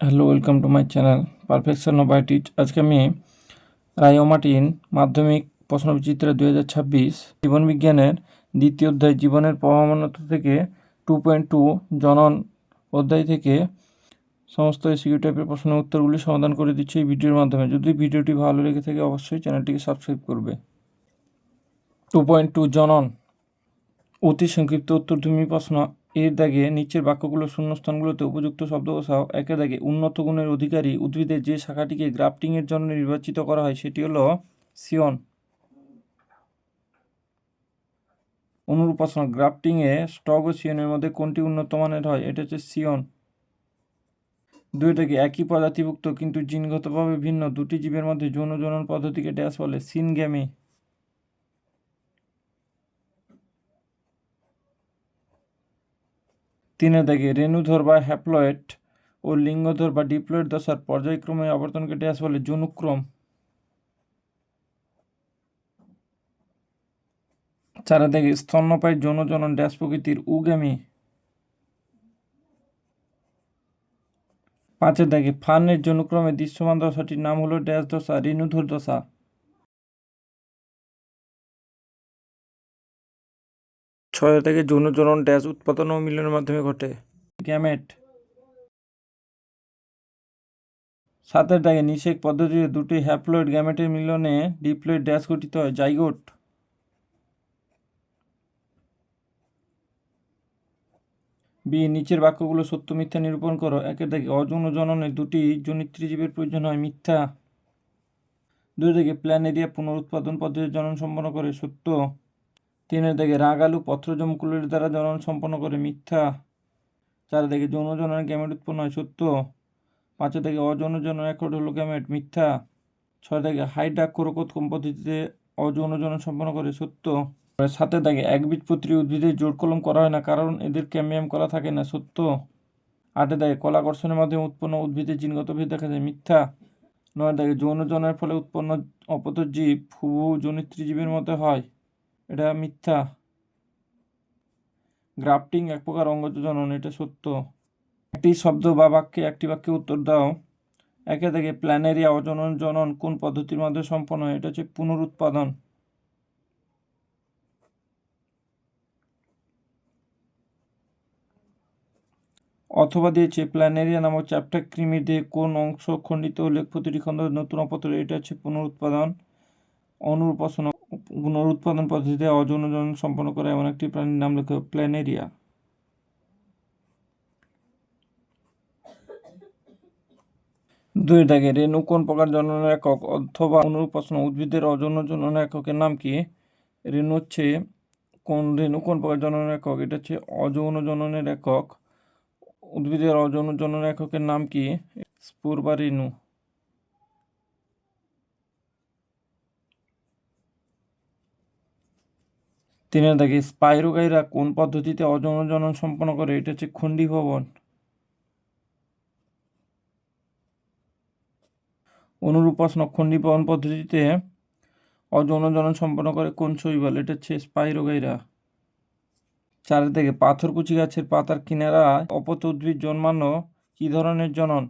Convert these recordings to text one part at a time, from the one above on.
Hello, welcome to my channel perfection of itch আজকে আমি রায় Martin, মাধ্যমিক প্রশ্নবিচিত্র দুই হাজার ছাব্বিশ জীবন বিজ্ঞানের দ্বিতীয় অধ্যায়, জীবনের প্রমাণতা থেকে টু পয়েন্ট টু জনন অধ্যায় থেকে সমস্ত এসিকিউ টাইপের প্রশ্নের উত্তরগুলি সমাধান করে দিচ্ছি এই ভিডিওর মাধ্যমে। যদি ভিডিওটি ভালো লেগে থাকে, অবশ্যই চ্যানেলটিকে সাবস্ক্রাইব করবে। টু পয়েন্ট টু জনন, অতি সংক্ষিপ্ত উত্তরধর্মী প্রশ্ন এর দাগে নিচের বাক্যগুলো শূন্যস্থানগুলোতে উপযুক্ত শব্দ বসাও একে দাগে উন্নত গুণের অধিকারী উদ্ভিদের যে শাখাটিকে গ্রাফটিংয়ের জন্য নির্বাচিত করা হয়, সেটি হলো সিয়ন। অনুরূপ প্রশ্ন, গ্রাফটিংয়ে স্টক ও সিয়নের মধ্যে কোনটি উন্নত মানের হয়? এটা হচ্ছে সিয়ন। দুই থেকে একই প্রজাতিভুক্ত কিন্তু জিনগতভাবে ভিন্ন। দুটি জীবের মধ্যে যৌন জনন পদ্ধতিকে ড্যাশ বলে সিনগ্যামি। তিনে দাগে রেণুধর বা হ্যাপ্লয়েড ও লিঙ্গধর বা ডিপ্লয়েড দশার পর্যায়ক্রমে আবর্তনকে ড্যাশ বলে জনুক্রম চারে দাগে স্তন্যপায়ী যৌন জনন ড্যাশ প্রকৃতির উগামী। পাঁচের দাগে ফানের জনুক্রমে দৃশ্যমান দশাটির নাম হলো ড্যাশ দশা, রেণুধর দশা। ছয় থেকে যৌন জনন ড্যাশ উৎপাদন ও মিলনের মাধ্যমে ঘটে। গ্যামেট সাতের দাগে নিষেক পদ্ধতিতে দুটি হ্যাপ্লয়েড গ্যামেটের মিলনে ডিপ্লয়েড ড্যাশ গঠিত হয়, জাইগোট। বি, নিচের বাক্যগুলো সত্য, মিথ্যা নিরূপণ করো। একের দাগে অযৌন জননে দুটি জনিত্রী জীবের প্রয়োজন হয়, মিথ্যা। দুই থেকে প্ল্যানেরিয়া পুনরুৎপাদন পদ্ধতির জনন সম্পন্ন করে, সত্য। তিনের দিকে রাগ আলু পত্রজমকুলের দ্বারা জনন সম্পন্ন করে মিথ্যা। চার দিকে যৌন জননের গ্যামেট উৎপন্ন হয় সত্য। পাঁচের দিকে অযৌন জনন একট হলো গ্যামেট, মিথ্যা। ছয় দিকে হাইডা কোরকোত কোন পদ্ধতিতে অযৌন জনন সম্পন্ন করে সত্য। সাথে থাকে একবীজপত্রী উদ্ভিদের জোর কলম করা হয় না, কারণ এদের ক্যামিয়াম করা থাকে না, সত্য। আটে দাগে কলাকর্ষণের মাধ্যমে উৎপন্ন উদ্ভিদের জিনগত ভেদ দেখা যায়, মিথ্যা। নয় দাগে যৌন জনের ফলে উৎপন্ন অপত জীব হুবহু জনিত্রী জীবের মতো হয়। এটা মিথ্যা। গ্রাফটিং এক প্রকার অঙ্গজ জনন এটা সত্য। একটি শব্দ বা বাক্যে একটি বাক্যে উত্তর দাও। একে থেকে প্ল্যানেরিয়া অজনন জনন কোন পদ্ধতির মাধ্যমে সম্পন্ন হয়? এটা হচ্ছে পুনরুৎপাদন। অথবা দিয়েছে, প্ল্যানেরিয়া নামক চ্যাপ্টার কৃমির দেহে কোন অংশ খণ্ডিত হলে প্রতিটি খণ্ড নতুন অপতলে এটা হচ্ছে পুনরুৎপাদন। অনুরূপাসন পুনরুৎপাদন পদ্ধতিতে অযৌন জনন সম্পন্ন করে এমন একটি প্রাণীর নাম লেখো প্ল্যানেরিয়া। দুই দাগে, রেণু কোন প্রকার জননের একক অথবা অনুরূপ উদ্ভিদের অযৌন জননের এককের নাম কি? রেণু হচ্ছে কোন, রেণু কোন প্রকার জননের একক? এটা হচ্ছে অযৌন জননের একক। উদ্ভিদের অযৌন জননের এককের নাম কি? স্পুর বা রেণু। তিনের দাগে স্পাইরোগাইরা কোন পদ্ধতিতে অযৌন জনন সম্পন্ন করে? এটা হচ্ছে খণ্ডী ভবন। অনুরূপ প্রশ্ন, খণ্ডী ভবন পদ্ধতিতে অযৌন জনন সম্পন্ন করে কোন শৈবাল? এটা হচ্ছে স্পাইরোগাইরা চারের দিকে পাথরকুচি গাছের পাতার কিনারায় অপত উদ্ভিদ জন্মানো, কি ধরনের জনন?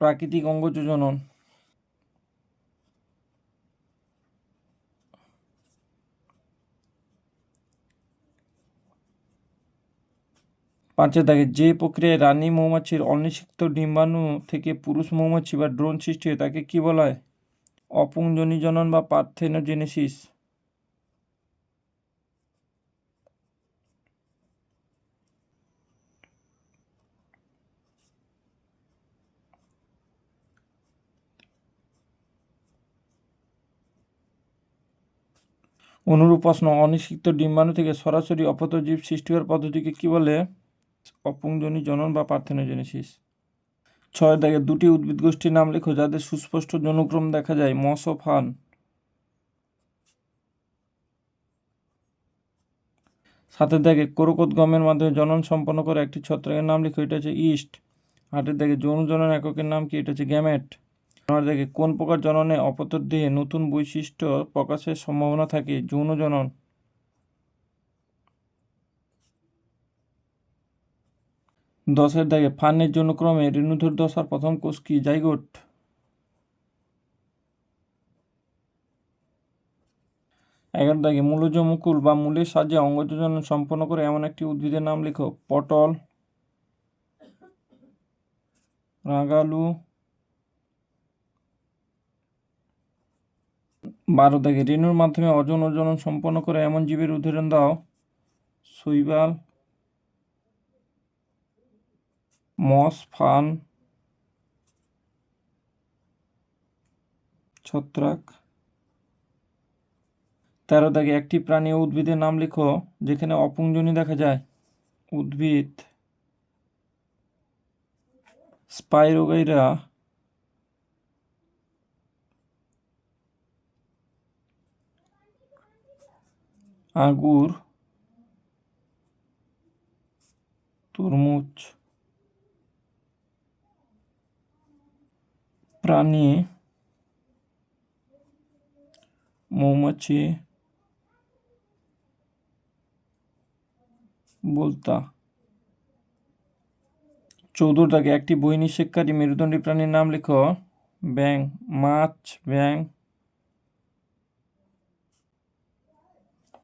প্রাকৃতিক অঙ্গজ জনন পাঁচের দাগে যে প্রক্রিয়ায় রানী মৌমাছির অনিষিক্ত ডিম্বাণু থেকে পুরুষ মৌমাছি বা ড্রোন সৃষ্টি হয়, তাকে কি বলা হয়? অপুংজনী জনন বা পার্থেনোজেনেসিস। অনুরূপ প্রশ্ন, অনিষিক্ত ডিম্বাণু থেকে সরাসরি অপত জীব সৃষ্টি হওয়ার পদ্ধতিকে কি বলে? অপুংজনী জনন বা পার্থেনোজেনেসিস। ছয় দাগে দুটি উদ্ভিদ গোষ্ঠীর নাম লেখো, যাদের সুস্পষ্ট জনুক্রম দেখা যায়, মস ও ফান। সাতের দাগে কোরকোত গমের মাধ্যমে জনন সম্পন্ন করে একটি ছত্রাকের নাম লিখো, এটা হচ্ছে ইস্ট। আটের দাগে যৌন জনন এককের নাম কি, এটা হচ্ছে গ্যামেট। নয় দাগে কোন প্রকার জননে অপতর দেহে নতুন বৈশিষ্ট্য প্রকাশের সম্ভাবনা থাকে যৌন জনন দশের দাগে ফানের জন্য ক্রমে রেণুধর দশার প্রথম কোষ কি? জাইগোট। এগারো দাগে মূলজ মুকুল বা মূলের সাহায্যে অঙ্গযোজন সম্পন্ন করে এমন একটি উদ্ভিদের নাম লিখো। পটল রাগালু বারো দাগে রেণুর মাধ্যমে অজন ও জনন সম্পন্ন করে এমন জীবের উদাহরণ দাও। শৈবাল। মস, ফান, ছত্রাক। তেরো দাগে একটি প্রাণী উদ্ভিদের নাম লিখো, যেখানে অপুংজনী দেখা যায়। উদ্ভিদ স্পাইরোগাইরা আঙ্গুর, তরমুজ। প্রাণী মৌমাছি বলতা। চৌদ্দ দাগে একটি বই নিষেককারী মেরুদণ্ডী প্রাণীর নাম লিখো। ব্যাং মাছ ব্যাং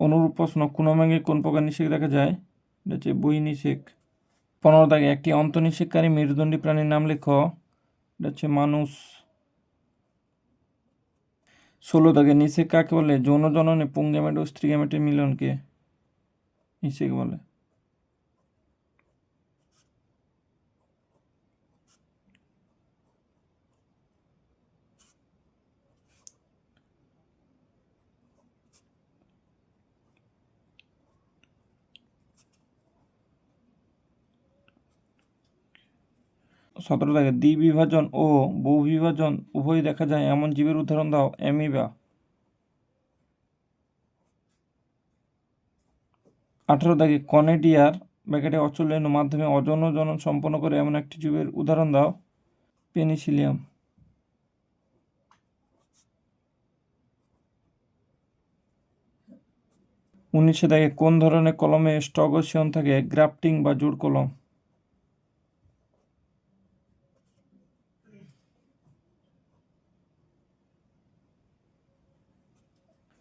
অনুরূপ প্রশ্ন, কোন ব্যাঙে কোন প্রকার নিষেক দেখা যায়? এটা হচ্ছে বই নিষেক। পনেরো দাগে একটি অন্তনিষেককারী মেরুদণ্ডী প্রাণীর নাম লেখো। এটা হচ্ছে মানুষ। ষোলো দাগে নিষেক কাকে বলে? যৌন জননে পুংগ্যামেট ও স্ত্রীগ্যামেটের মিলনকে। নিষেক বলে। সতেরো দাগে দ্বিবিভাজন ও বহুবিভাজন উভয়ই দেখা যায়। এমন জীবের উদাহরণ দাও, অ্যামিবা। আঠারো দাগে কনেডিয়ার ব্যাকেটে অচল রেণু মাধ্যমে অজন জনন সম্পন্ন করে এমন একটি জীবের উদাহরণ দাও, পেনিসিলিয়াম। উনিশে দাগে কোন ধরনের কলমে স্টগসিয়ন থাকে? গ্রাফটিং বা জোড় কলম।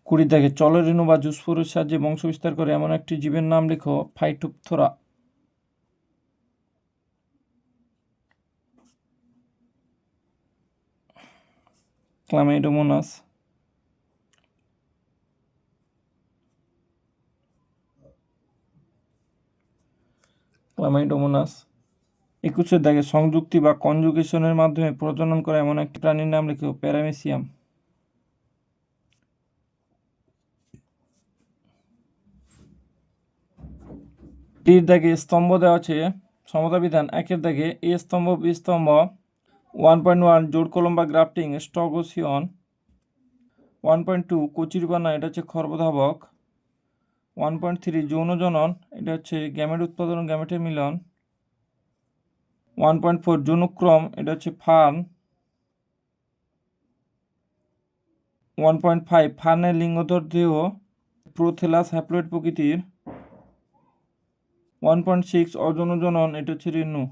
কুড়ি দাগে চলরেণু বা জুসফোরের সাহায্যে বংশ বিস্তার করে এমন একটি জীবের নাম লিখো, ফাইটোপথোরা। ক্লামাইডোমোনাস ক্লামাইডোমোনাস একুশের দাগে সংযুক্তি বা কনজুগেশনের মাধ্যমে প্রজনন করা এমন একটি প্রাণীর নাম লিখো, প্যারামেসিয়াম। টির দাগে স্তম্ভ দেওয়া আছে সমতা বিধান একের দাগে এ স্তম্ভ, বি স্তম্ভ ওয়ান পয়েন্ট ওয়ান জোর কলম বা গ্রাফটিং, স্টগোসিয়ন ওয়ান পয়েন্ট টু কচুরিপানা এটা হচ্ছে খর্বধাবক ওয়ান পয়েন্ট থ্রি যৌন জনন, এটা হচ্ছে গ্যামেট উৎপাদন, গ্যামেটের মিলন ওয়ান পয়েন্ট ফোর যৌনক্রম, এটা হচ্ছে ফার্ন ওয়ান পয়েন্ট ফাইভ ফার্নের লিঙ্গধর দেহ, প্রোথেলাস হ্যাপ্লয়েড প্রকৃতির ওয়ান পয়েন্ট সিক্স অজনজনন এটা হচ্ছে রেণু।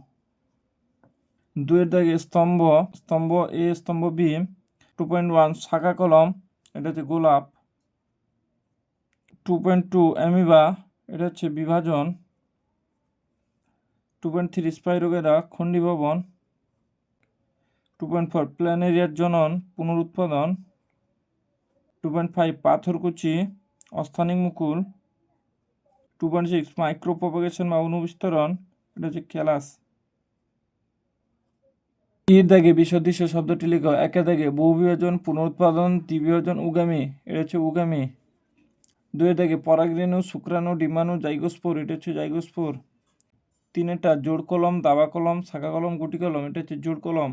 দুয়ের দাগে স্তম্ভ স্তম্ভ এ স্তম্ভ বি টু পয়েন্ট ওয়ান শাখা কলম, এটা হচ্ছে গোলাপ। টু পয়েন্ট টু অ্যামিবা, এটা হচ্ছে বিভাজন। টু পয়েন্ট থ্রি স্পাইরোগেরা খণ্ডীভবন। টু পয়েন্ট ফোর প্ল্যানেরিয়ার জনন, পুনরুৎপাদন। টু পয়েন্ট ফাইভ পাথরকুচি, অস্থানিক মুকুল। Two point six micro propagation বা অনুবিস্তরণ, এটা হচ্ছে ক্যালাস। এর দাগে বিসদৃশ্য শব্দটি লিখো। একে দাগে বহুবিভাজন পুনরুৎপাদন, দ্বিবিভাজন উগামী, এটা হচ্ছে উগামী। দুয়ের দাগে পরাগরেণু, শুক্রাণু ডিমাণু জাইগোস্পোর এটা হচ্ছে জাইগোস্পোর তিনেরটা জোড় কলম, দাবা কলম, শাখা কলম, গুটি কলম, এটা হচ্ছে জোড় কলম।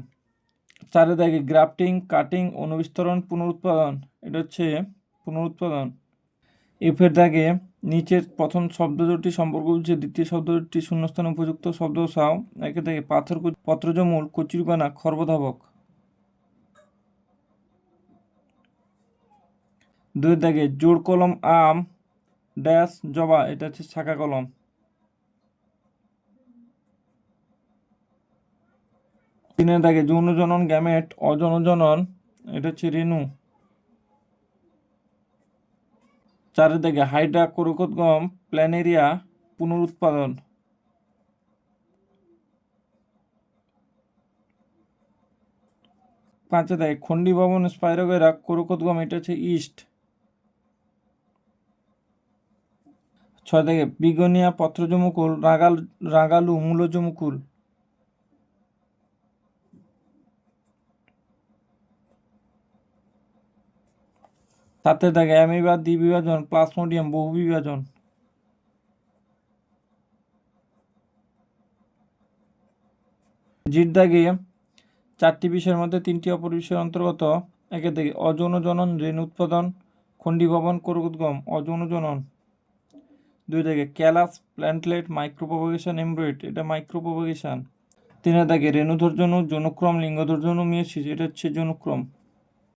চারের দাগে গ্রাফটিং, কাটিং, অনুবিস্তরণ, পুনরুৎপাদন, এটা হচ্ছে পুনরুৎপাদন। এফের দাগে নিচের প্রথম শব্দ দুটি সম্পর্ক বুঝছে দ্বিতীয় শব্দ দুটি শূন্যস্থানে উপযুক্ত শব্দ সাও। একে থেকে পাথর পত্রজমূল কচুরিপানা, খর্বধাবক। দুই দাগে জোড় কলম, আম, ড্যাশ, জবা, এটা হচ্ছে শাখা কলম। তিনের দাগে যৌন জনন গ্যামেট অযৌন জনন এটা হচ্ছে রেণু। চারের দাগে হাইড্রা কোরকোদ্গম প্ল্যানেরিয়া পুনরুৎপাদন। পাঁচে দাগে খন্ডি ভবন স্পাইরোগেরা কোরকোদ্গম এটা হচ্ছে ইস্ট। ছয় দাগে বিগনিয়া পত্রজমুকুল, রাগাল রাগালু মূলজমুকুল। সাথে দাগে অ্যামিবা দ্বিবিভাজন প্লাসমোডিয়াম বহুবিভাজন জির দাগে চারটি বিষয়ের মধ্যে তিনটি অপর বিষয়ের অন্তর্গত। একে থেকে অযৌন জনন রেণু উৎপাদন খন্ডি ভবন করুদ্গম অযৌন জনন। দুই থেকে ক্যালাস, প্ল্যান্টলেট মাইক্রোপোপাগেশন এমব্রয়েড, এটা মাইক্রোপোপাগেশন তিনের দাগে রেণুধর্জনু যৌনক্রম লিঙ্গধর্জনু মিয়েছিস এটা হচ্ছে যৌনক্রম